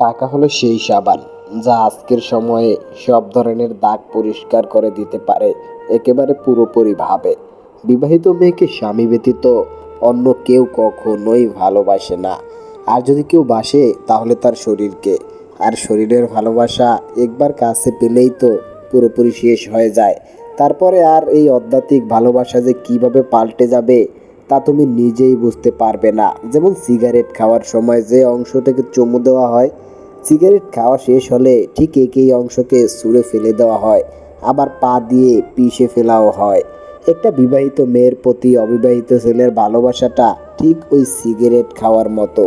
টাকা হলো সেই সাবান, যা আজকের সময়ে সব ধরনের দাগ পরিষ্কার করে দিতে পারে, একেবারে পুরোপুরিভাবে বিবাহিত মেয়েকে স্বামী ব্যতীত অন্য কেউ কখনোই ভালোবাসে না। আর যদি কেউ বাসে, তাহলে তার শরীরকে। আর শরীরের ভালোবাসা একবার কাছে পেলেই তো পুরোপুরি শেষ হয়ে যায়। তারপরে আর এই অধ্যাত্মিক ভালোবাসা যে কীভাবে পাল্টে যাবে তা তুমি নিজেই বুঝতে পারবে না। যেমন সিগারেট খাওয়ার সময় যে অংশটাকে চুমু দেওয়া হয়, সিগারেট খাওয়া শেষ হলে ঠিক একই অংশকে ছুঁড়ে ফেলে দেওয়া হয়, আবার পা দিয়ে পিষে ফেলাও হয়। একটা বিবাহিত মেয়ের প্রতি অবিবাহিত ছেলের ভালোবাসাটা ঠিক ওই সিগারেট খাওয়ার মতো।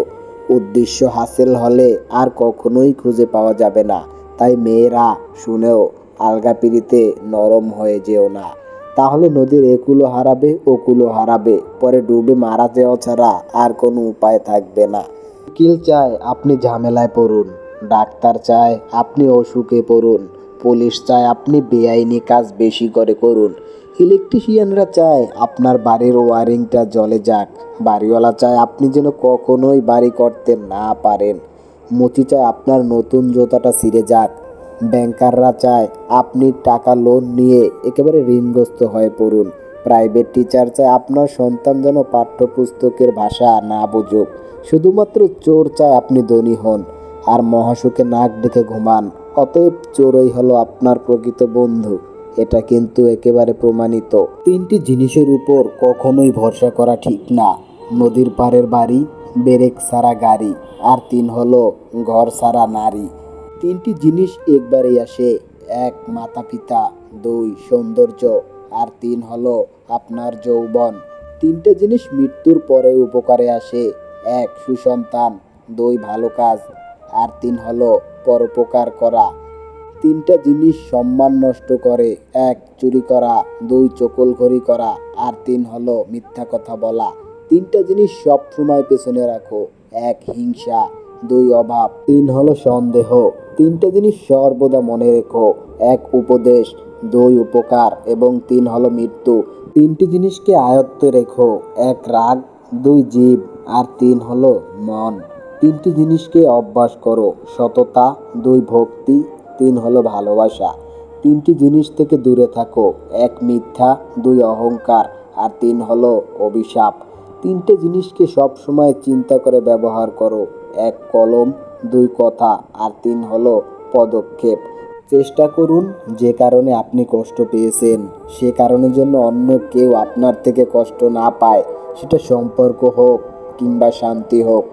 উদ্দেশ্য হাসিল হলে আর কখনোই খুঁজে পাওয়া যাবে না। তাই মেয়েরা শুনেও, আলগা পিড়িতে নরম হয়ে যেও না। তাহলে নদীর একুলো হারাবে ওকুলো হারাবে। পরে ডুবে মারা যাওয়া ছাড়া আর কোনো উপায় থাকবে না। উকিল চায়, আপনি ঝামেলায় পড়ুন। ডাক্তার চায়, আপনি অসুখে পড়ুন। পুলিশ চায়, আপনি বেআইনি কাজ বেশি করে করুন। ইলেকট্রিশিয়ানরা চায়, আপনার বাড়ির ওয়ারিংটা জলে যাক। বাড়িওয়ালা চায়, আপনি যেন কখনোই বাড়ি করতে না পারেন। মুচি চায়, আপনার নতুন জোতাটা ছিঁড়ে যাক। ব্যাংকাররা চায় আপনি টাকা লোন নিয়ে একেবারে ঋণগ্রস্ত হয়ে পড়ুন। প্রাইভেট টিচার চায় আপনার সন্তান যেন পাঠ্যপুস্তকের ভাষা না বুঝুক। শুধুমাত্র চোর চায় আপনি ধনী হন আর মহাসুখে নাক ডেকে ঘুমান। অতএব চোরই হলো আপনার প্রকৃত বন্ধু। এটা কিন্তু একেবারে প্রমাণিত। তিনটি জিনিসের উপর কখনোই ভরসা করা ঠিক না। নদীর পাড়ের বাড়ি, বেরেক সারা গাড়ি আর তিন হলো ঘর সারা নারী। তিনটি জিনিস একবারেই আসে। এক মাতা পিতা দুই, সৌন্দর্য। আর তিন হলো আপনার যৌবন। তিনটে জিনিস মৃত্যুর পরে উপকারে আসে। এক, সুসন্তান। দুই, ভালো কাজ। আর তিন হলো পরোপকার করা। তিনটা জিনিস সম্মান নষ্ট করে। এক, চুরি করা। দুই, চকলঘড়ি করা। আর তিন হলো মিথ্যা কথা বলা। তিনটা জিনিস সব সময় পেছনে রাখো। এক, হিংসা। দুই অভাব, তিন হলো সন্দেহ, তিনটে জিনিস সর্বদা মনে রেখো, এক উপদেশ, দুই উপকার এবং তিন হলো মৃত্যু, তিনটি জিনিসকে আয়ত্তে রেখো, এক রাগ, দুই জীব আর তিন হলো মন, তিনটি জিনিসকে অভ্যাস করো, সততা, দুই ভক্তি, তিন হলো ভালোবাসা, তিনটি জিনিস থেকে দূরে থাকো, এক মিথ্যা, দুই অহংকার আর তিন হলো অভিশাপ, তিনটে জিনিসকে সব সময় চিন্তা করে ব্যবহার করো এক কলম, দুই কথা আর তিন হলো পদক্ষেপ। চেষ্টা করুন যে কারণে আপনি কষ্ট পেয়েছেন, সে কারণের জন্য অন্য কেউ আপনার থেকে কষ্ট না পায়, সেটা সম্পর্ক হোক কিংবা শান্তি হোক।